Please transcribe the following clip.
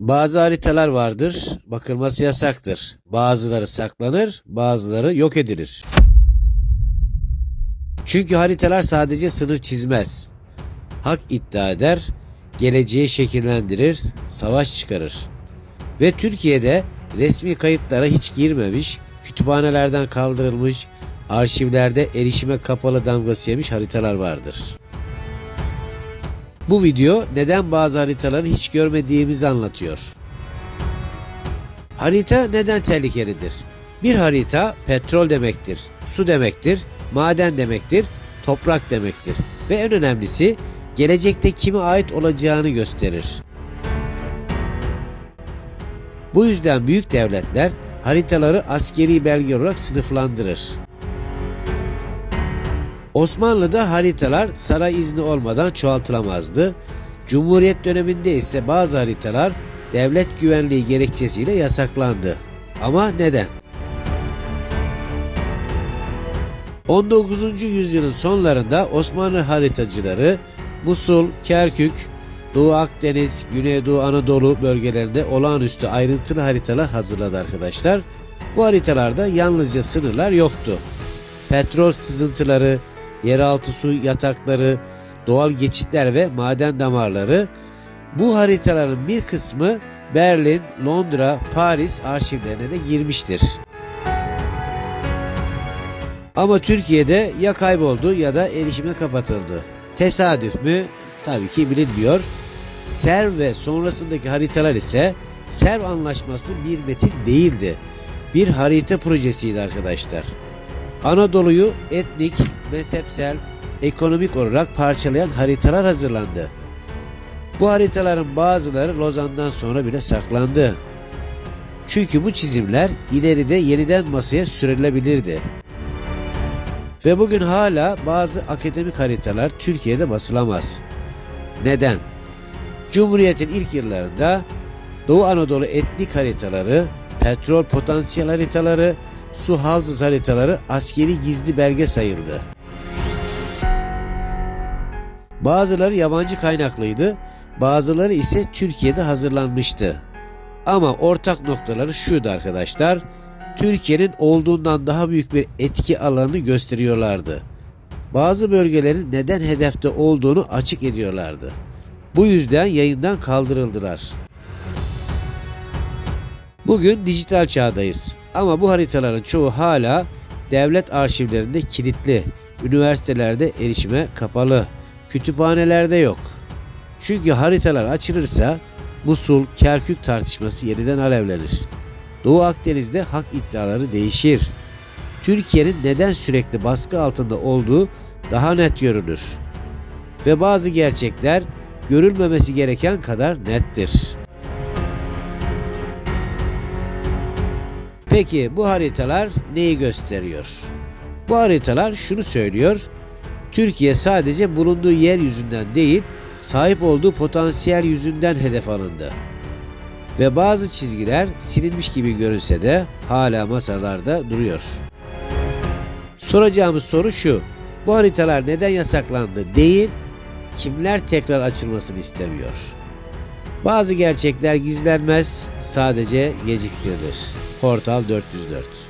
Bazı haritalar vardır, bakılması yasaktır. Bazıları saklanır, bazıları yok edilir. Çünkü haritalar sadece sınır çizmez. Hak iddia eder, geleceği şekillendirir, savaş çıkarır. Ve Türkiye'de resmi kayıtlara hiç girmemiş, kütüphanelerden kaldırılmış, arşivlerde erişime kapalı damgası yemiş haritalar vardır. Bu video neden bazı haritaları hiç görmediğimizi anlatıyor. Harita neden tehlikelidir? Bir harita petrol demektir, su demektir, maden demektir, toprak demektir ve en önemlisi gelecekte kime ait olacağını gösterir. Bu yüzden büyük devletler haritaları askeri belge olarak sınıflandırır. Osmanlı'da haritalar saray izni olmadan çoğaltılamazdı. Cumhuriyet döneminde ise bazı haritalar devlet güvenliği gerekçesiyle yasaklandı. Ama neden? 19. yüzyılın sonlarında Osmanlı haritacıları Musul, Kerkük, Doğu Akdeniz, Güneydoğu Anadolu bölgelerinde olağanüstü ayrıntılı haritalar hazırladı arkadaşlar. Bu haritalarda yalnızca sınırlar yoktu. Petrol sızıntıları, yeraltı su yatakları, doğal geçitler ve maden damarları bu haritaların bir kısmı Berlin, Londra, Paris arşivlerine de girmiştir. Ama Türkiye'de ya kayboldu ya da erişime kapatıldı. Tesadüf mü? Tabii ki bilinmiyor. Serv ve sonrasındaki haritalar ise Serv Anlaşması bir metin değildi. Bir harita projesiydi arkadaşlar. Anadolu'yu etnik, mezhepsel, ekonomik olarak parçalayan haritalar hazırlandı. Bu haritaların bazıları Lozan'dan sonra bile saklandı. Çünkü bu çizimler ileride yeniden masaya sürülebilirdi. Ve bugün hala bazı akademik haritalar Türkiye'de basılamaz. Neden? Cumhuriyet'in ilk yıllarında Doğu Anadolu etnik haritaları, petrol potansiyel haritaları, su havzası haritaları askeri gizli belge sayıldı. Bazıları yabancı kaynaklıydı, bazıları ise Türkiye'de hazırlanmıştı. Ama ortak noktaları şuydu arkadaşlar. Türkiye'nin olduğundan daha büyük bir etki alanını gösteriyorlardı. Bazı bölgelerin neden hedefte olduğunu açık ediyorlardı. Bu yüzden yayından kaldırıldılar. Bugün dijital çağdayız. Ama bu haritaların çoğu hala devlet arşivlerinde kilitli, üniversitelerde erişime kapalı, kütüphanelerde yok. Çünkü haritalar açılırsa Musul, Kerkük tartışması yeniden alevlenir. Doğu Akdeniz'de hak iddiaları değişir. Türkiye'nin neden sürekli baskı altında olduğu daha net görülür. Ve bazı gerçekler görülmemesi gereken kadar nettir. Peki bu haritalar neyi gösteriyor? Bu haritalar şunu söylüyor. Türkiye sadece bulunduğu yer yüzünden değil, sahip olduğu potansiyel yüzünden hedef alındı. Ve bazı çizgiler silinmiş gibi görünse de hala masalarda duruyor. Soracağımız soru şu. Bu haritalar neden yasaklandı değil, kimler tekrar açılmasını istemiyor? Bazı gerçekler gizlenmez, sadece geciktirilir. Portal 404